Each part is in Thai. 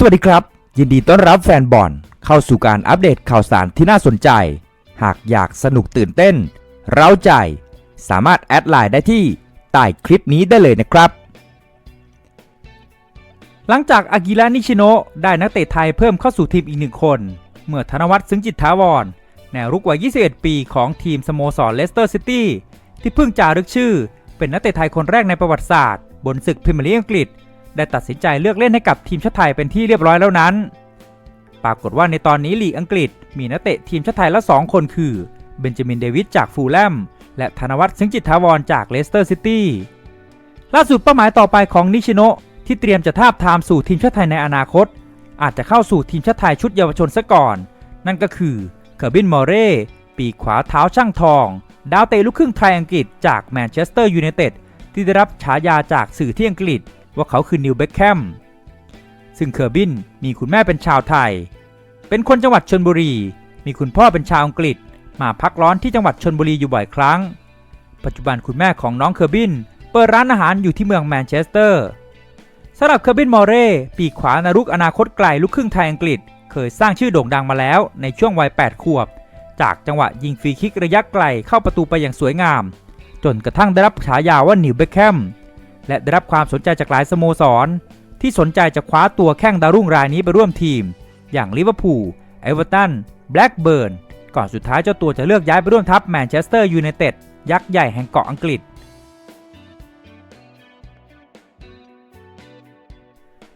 สวัสดีครับ ยินดีต้อนรับแฟนบอลเข้าสู่การอัปเดตข่าวสารที่น่าสนใจ หากอยากสนุกตื่นเต้น เร้าใจ สามารถแอดไลน์ได้ที่ใต้คลิปนี้ได้เลยนะครับ หลังจากอากิระนิชิโนะได้นักเตะไทยเพิ่มเข้าสู่ทีมอีกหนึ่งคน เมื่อธนวัฒน์ซึ้งจิตถาวรแนวรุกวัย 21 ปีของทีมสโมสรเลสเตอร์ซิตี้ที่เพิ่งจารึกชื่อ เป็นนักเตะไทยคนแรกในประวัติศาสตร์ บนศึกพรีเมียร์ลีกอังกฤษ ได้ตัดสินใจเลือกเล่นให้กับทีมชาติไทยเป็นที่เรียบร้อยแล้วนั้น ปรากฏว่าในตอนนี้ลีกอังกฤษ มีนักเตะทีมชาติไทยละสองคนคือ เบนจามินเดวิดจากฟูลแลม และธนวัฒน์ซึ้งจิตถาวรจากเลสเตอร์ซิตี้ ล่าสุดเป้าหมายต่อไปของนิชิโนที่เตรียมจะทาบทามสู่ทีมชาติไทยในอนาคต อาจจะเข้าสู่ทีมชาติไทยชุดเยาวชนซะก่อน นั่นก็คือเคอร์บินมอร์เร่ปีกขวาเท้าช่างทอง ดาวเตะลูกครึ่งไทยอังกฤษจากแมนเชสเตอร์ยูไนเต็ดที่ได้รับฉายาจากสื่อที่อังกฤษ ว่าเขาคือนิวเบคแคมซึ่งเคอร์บินมีคุณแม่เป็นชาวไทย เป็นคนจังหวัดชนบุรี มีคุณพ่อเป็นชาวอังกฤษ มาพักร้อนที่จังหวัดชนบุรีอยู่บ่อยครั้ง ปัจจุบันคุณแม่ของน้องเคอร์บินเปิดร้านอาหารอยู่ที่เมืองแมนเชสเตอร์สำหรับเคอร์บินมอร์เร่ปีขวานารุกอนาคตไกลลูกครึ่งไทยอังกฤษ เคยสร้างชื่อโด่งดังมาแล้วในช่วงวัย 8 ขวบ จากจังหวะยิงฟรีคิกระยะไกลเข้าประตูไปอย่างสวยงาม จนกระทั่งได้รับฉายาว่านิวเบคแคม และได้รับความสนใจจากหลายสโมสร ที่สนใจจะคว้าตัวแข้งดาวรุ่งรายนี้ไปร่วมทีม อย่างลิเวอร์พูลเอเวอร์ตันแบล็กเบิร์นก่อนสุดท้ายเจ้าตัวจะเลือกย้ายไปร่วมทัพแมนเชสเตอร์ยูไนเต็ดยักษ์ใหญ่แห่งเกาะอังกฤษ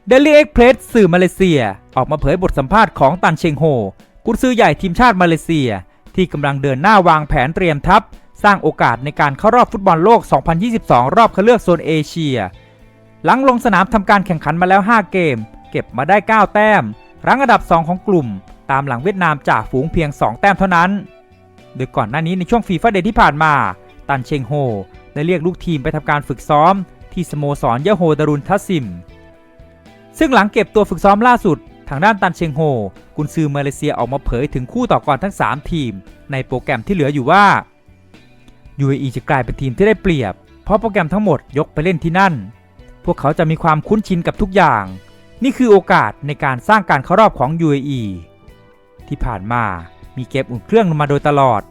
เดลี่เอ็กเพรสสื่อมาเลเซียออกมาเผยบทสัมภาษณ์ของตันเชงโฮกุนซือใหญ่ทีมชาติมาเลเซีย ที่กำลังเดินหน้าวางแผนเตรียมทัพ สร้างโอกาสในการเข้ารอบฟุตบอลโลก 2022 รอบคัดเลือกโซนเอเชีย หลังลงสนามทำการแข่งขันมาแล้ว 5 เกม เก็บมาได้ 9 แต้ม รั้งอันดับ 2 ของกลุ่ม ตามหลังเวียดนามจากฝูงเพียง 2 แต้มเท่านั้น โดยก่อนหน้านี้ในช่วงฟีฟ่าเดย์ที่ผ่านมา ตันเชงโฮได้เรียกลูกทีมไปทำการฝึกซ้อม ที่สโมสรเยโฮดารุนทัสซิม ซึ่งหลังเก็บตัวฝึกซ้อมล่าสุด ทางด้านตันเชงโฮกุนซือมาเลเซียออกมาเผยถึงคู่ต่อกรทั้ง 3 ทีม ในโปรแกรมที่เหลืออยู่ว่า UAE จะกลายเป็นทีมที่ได้เปรียบ เพราะโปรแกรมทั้งหมดยกไปเล่นที่นั่น พวกเขาจะมีความคุ้นชินกับทุกอย่าง นี่คือโอกาสในการสร้างการเข้ารอบของ UAE ที่ผ่านมามีเกมอุ่นเครื่องมาโดยตลอด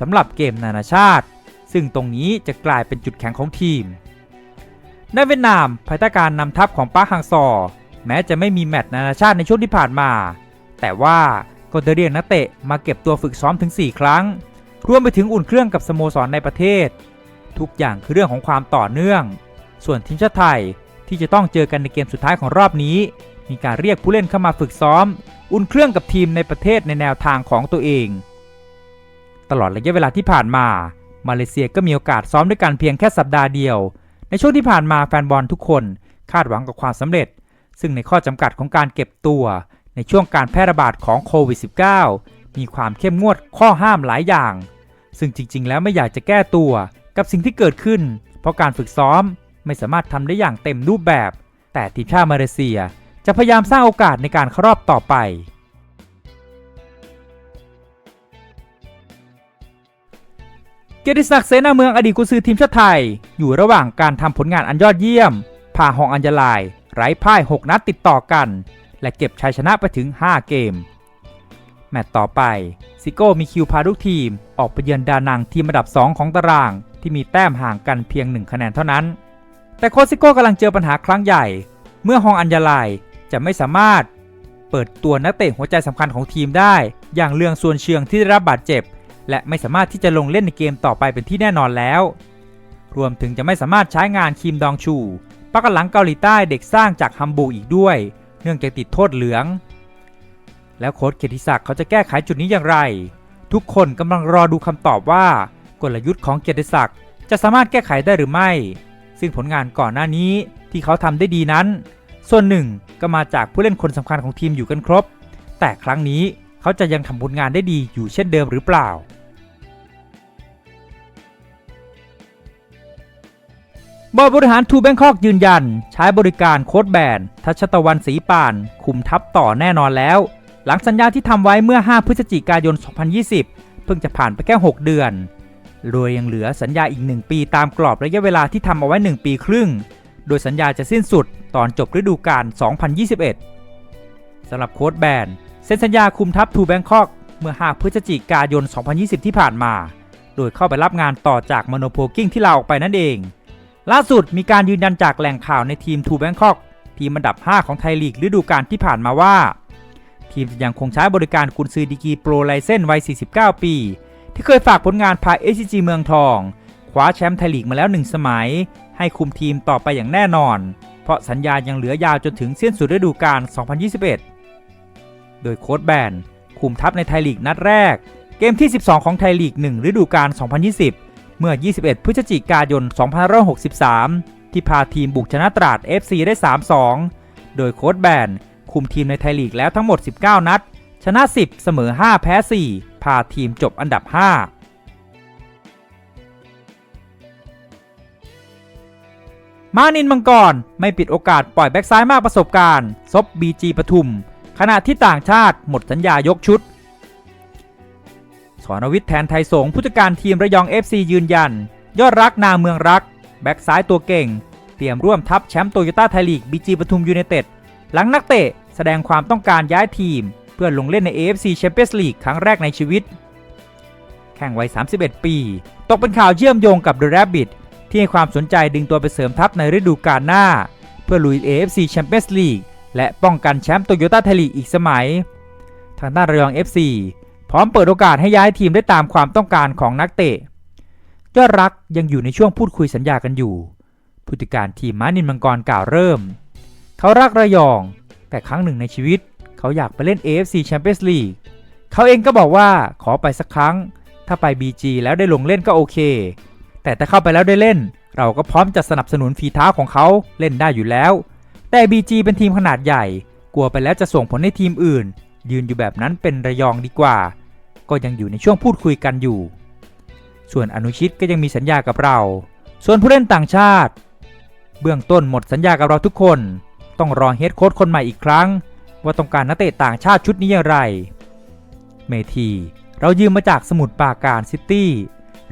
สำหรับเกมนานาชาติ ซึ่งตรงนี้จะกลายเป็นจุดแข็งของทีมในเวียดนามภายใต้การนำทัพของปาร์คฮังซอ แม้จะไม่มีแมตช์นานาชาติในช่วงที่ผ่านมา แต่ว่าก็ได้เรียกนักเตะมาเก็บตัวฝึกซ้อมถึง 4 ครั้ง รวมไปถึงอุ่นเครื่องกับสโมสรในประเทศ ทุกอย่างคือเรื่องของความต่อเนื่อง ส่วนทีมชาติไทยที่จะต้องเจอกันในเกมสุดท้ายของรอบนี้ มีการเรียกผู้เล่นเข้ามาฝึกซ้อม อุ่นเครื่องกับทีมในประเทศในแนวทางของตัวเอง ตลอดระยะเวลาที่ผ่านมา มาเลเซียก็มีโอกาสซ้อมด้วยกันเพียงแค่สัปดาห์เดียว ในช่วงที่ผ่านมาแฟนบอลทุกคนคาดหวังกับความสำเร็จ ซึ่งในข้อจำกัดของการเก็บตัวในช่วงการแพร่ระบาดของโควิด -19 มีความเข้มงวดข้อห้ามหลายอย่าง ซึ่งจริง ๆ แล้วไม่อยากจะแก้ตัวกับสิ่งที่เกิดขึ้น เพราะการฝึกซ้อมไม่สามารถทำได้อย่างเต็มรูปแบบ แต่ทีมชาติมาเลเซีย จะพยายามสร้างโอกาสในการเข้ารอบต่อไป เกียรติศักดิ์เสนาเมืองอดีตกุนซือทีมชาติไทย อยู่ระหว่างการทำผลงานอันยอดเยี่ยมพาฮองอัญญาลาย ไร้พ่าย 6 นัดติดต่อกัน และเก็บชัยชนะไปถึง 5 เกม แมตต์ต่อไปซิโก้มีคิวพาลูกทีม ออกไปเยือนดานังทีมอันดับ 2 ของตาราง ที่มีแต้มห่างกันเพียง 1 คะแนนเท่านั้น แต่โค้ชซิโก้กำลังเจอปัญหาครั้งใหญ่ เมื่อฮองอัญญาลายจะไม่สามารถ เปิดตัวนักเตะหัวใจสำคัญของทีมได้ อย่างเลืองส่วนเชืองที่ได้รับบาดเจ็บ และไม่สามารถที่จะลงเล่นในเกมต่อไปเป็นที่แน่นอนแล้ว รวมถึงจะไม่สามารถใช้งานคิมดองชูปักหลังเกาหลีใต้เด็กสร้างจากฮัมบูร์กอีกด้วย เนื่องจากติดโทษเหลือง แล้วโค้ชเกียรติศักดิ์เขาจะแก้ไขจุดนี้อย่างไร ทุกคนกำลังรอดูคำตอบว่ากลยุทธ์ของเกียรติศักดิ์จะสามารถแก้ไขได้หรือไม่ ซึ่งผลงานก่อนหน้านี้ที่เขาทำได้ดีนั้น ส่วนหนึ่งก็มาจากผู้เล่นคนสำคัญของทีมอยู่กันครบ แต่ครั้งนี้เขาจะยังทำผลงานได้ดีอยู่เช่นเดิมหรือเปล่าบอร์ดบริหารทูแบงคอกยืนยัน ใช้บริการโค้ดแบนทัชตะวันศรีป่าน คุมทัพต่อแน่นอนแล้ว หลังสัญญาที่ทำไว้เมื่อ 5 พฤศจิกายน 2020 เพิ่งจะผ่านไปแค่6 เดือน โดยยังเหลือสัญญาอีก 1 ปีตามกรอบระยะเวลาที่ทำเอาไว้ 1 ปีครึ่ง โดยสัญญาจะสิ้นสุดตอนจบฤดูกาล 2021 สำหรับโค้ชแบนเซ็นสัญญาคุมทัพทูแบงคอกเมื่อ 5 พฤศจิกายน 2020 ที่ผ่านมา โดยเข้าไปรับงานต่อจากมโนโพกิ้งที่ลาออกไปนั่นเอง ล่าสุดมีการยืนยันจากแหล่งข่าวในทีมทูแบงคอกทีมอันดับ 5 ของไทยลีกฤดูกาลที่ผ่านมาว่า ทีมยังคงใช้บริการกุนซือดีกีโปรไลเซนวัย 49 ปี ที่เคยฝากผลงานพาเอชจีเมืองทอง คว้าแชมป์ไทยลีกมาแล้วหนึ่งสมัย ให้คุมทีมต่อไปอย่างแน่นอน เพราะสัญญายังเหลือยาวจนถึงเส้นสุดฤดูกาล 2021 โดยโค้ชแบนคุมทัพในไทยลีกนัดแรก เกมที่ 12 ของไทยลีก 1 ฤดูกาล 2020 เมื่อ 21 พฤศจิกายน 2563 ที่พาทีมบุกชนะตราด FC ได้ 3-2 โดยโค้ชแบน คุมทีมในไทยลีกแล้วทั้งหมด 19 นัด ชนะ 10 เสมอ 5 แพ้ 4 พาทีมจบอันดับ 5มานินมังกร ไม่ปิดโอกาสปล่อยแบ็กซ้ายมากประสบการณ์ ซบบีจีปทุม ขณะที่ต่างชาติหมดสัญญายกชุด สอนวิทย์แทนไทยสงผู้จัดการทีมระยอง FC ยืนยัน ยอดรักนาเมืองรัก แบ็กซ้ายตัวเก่ง เตรียมร่วมทัพแชมป์โตโยต้าไทยลีกบีจีปทุมยูไนเต็ด หลังนักเตะ แสดงความต้องการย้ายทีม เพื่อลงเล่นใน AFC Champions League ครั้งแรกในชีวิต แข่งวัย 31 ปี ตกเป็นข่าวเชื่อมโยงกับ The Rabbit ที่ให้ความสนใจดึงตัวไปเสริมทัพในฤดูกาลหน้า เพื่อลุย AFC Champions League และป้องกันแชมป์โตโยต้าไทยลีกอีกสมัย ทางด้านระยอง FC พร้อมเปิดโอกาสให้ย้ายทีมได้ตามความต้องการของนักเตะยอดรักยังอยู่ในช่วงพูดคุยสัญญากันอยู่ ผู้จัดการทีมม้านินมังกรกล่าวเริ่ม เขารักระยอง แต่ครั้งหนึ่งในชีวิต เขาอยากไปเล่น AFC Champions League เขาเองก็บอกว่าขอไปสักครั้ง ถ้าไป BG แล้วได้ลงเล่นก็โอเค แต่ถ้าเข้าไปแล้วได้เล่น เราก็พร้อมจะสนับสนุนฝีเท้าของเขาเล่นได้อยู่แล้ว แต่ BG เป็นทีมขนาดใหญ่ กลัวไปแล้วจะส่งผลให้ทีมอื่น ยืนอยู่แบบนั้นเป็นระยองดีกว่า ก็ยังอยู่ในช่วงพูดคุยกันอยู่ ส่วนอนุชิตก็ยังมีสัญญากับเรา ส่วนผู้เล่นต่างชาติ เบื้องต้นหมดสัญญากับเราทุกคน ต้องรอเฮดโค้ชคนใหม่อีกครั้ง ว่าต้องการนักเตะต่างชาติชุดนี้อย่างไร เมทีเรายืมมาจากสมุทรปราการซิตี้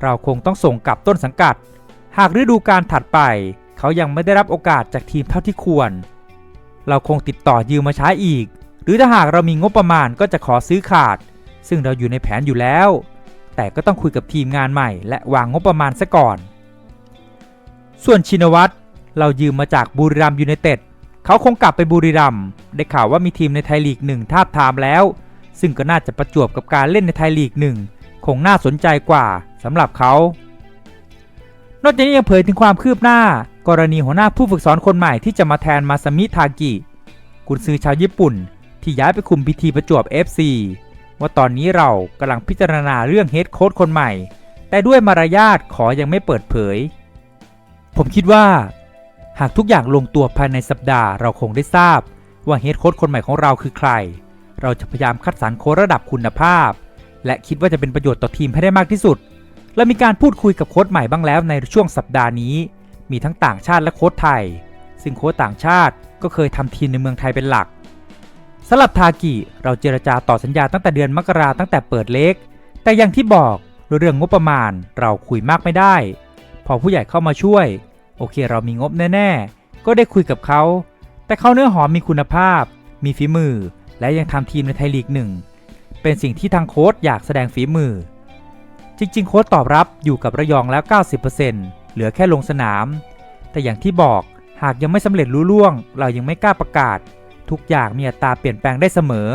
เราคงต้องส่งกลับต้นสังกัด หากฤดูกาลถัดไป เขายังไม่ได้รับโอกาสจากทีมเท่าที่ควร เราคงติดต่อยืมมาใช้อีก หรือถ้าหากเรามีงบประมาณก็จะขอซื้อขาด ซึ่งเราอยู่ในแผนอยู่แล้ว แต่ก็ต้องคุยกับทีมงานใหม่ และวางงบประมาณซะก่อน ส่วนชินวัตรเรายืมมาจากบุรีรัมย์ยูไนเต็ด เขาคงกลับไปบุรีรัมย์ได้ข่าวว่ามีทีมในไทยลีกหนึ่งทาบทามแล้ว ซึ่งก็น่าจะประจวบกับการเล่นในไทยลีกหนึ่งคงน่าสนใจกว่าสำหรับเขา นอกจากนี้ยังเผยถึงความคืบหน้า กรณีหัวหน้าผู้ฝึกสอนคนใหม่ที่จะมาแทนมาซามิทากิกุนซือชาวญี่ปุ่น ที่ย้ายไปคุมพิธีประจวบ FC ว่าตอนนี้เรากำลังพิจารณาเรื่องเฮดโค้ชคนใหม่ แต่ด้วยมารยาทขอยังไม่เปิดเผย ผมคิดว่า หากทุกอย่างลงตัวภายในสัปดาห์เราคงได้ทราบ ว่าเฮดโค้ชคนใหม่ของเราคือใคร เราจะพยายามคัดสรรโค้ชระดับคุณภาพ และคิดว่าจะเป็นประโยชน์ต่อทีมให้ได้มากที่สุด และมีการพูดคุยกับโค้ชใหม่บ้างแล้วในช่วงสัปดาห์นี้ มีทั้งต่างชาติและโค้ชไทย ซึ่งโค้ชต่างชาติก็เคยทำทีมในเมืองไทยเป็นหลักสำหรับทากิเราเจรจาต่อสัญญาตั้งแต่เดือนมกราตั้งแต่เปิดเล็ก แต่อย่างที่บอกเรื่องงบประมาณเราคุยมากไม่ได้ พอผู้ใหญ่เข้ามาช่วย โอเคเรามีงบแน่ๆ ก็ได้คุยกับเขา แต่เขาเนื้อหอมมีคุณภาพ มีฝีมือ และยังทำทีมในไทยลีกหนึ่ง เป็นสิ่งที่ทางโค้ชอยากแสดงฝีมือ จริงๆ โค้ชตอบรับอยู่กับระยองแล้ว 90%เหลือแค่ลงสนาม แต่อย่างที่บอกหากยังไม่สำเร็จรู้ล่วง เรายังไม่กล้าประกาศ ทุกอย่างมีอัตราเปลี่ยนแปลงได้เสมอ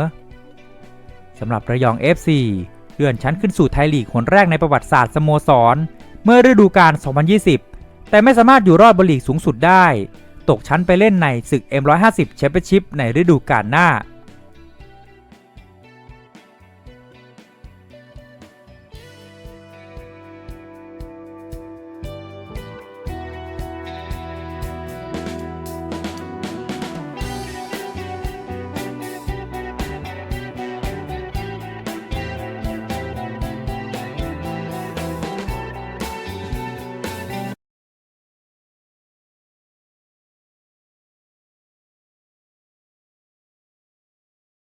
สำหรับระยอง FC เลื่อนชั้นขึ้นสู่ไทยลีกหนแรกในประวัติศาสตร์สโมสร เมื่อฤดูกาล2020 แต่ไม่สามารถอยู่รอดบลีกสูงสุดได้ ตกชั้นไปเล่นในศึก M150 Championship ในฤดูกาลหน้า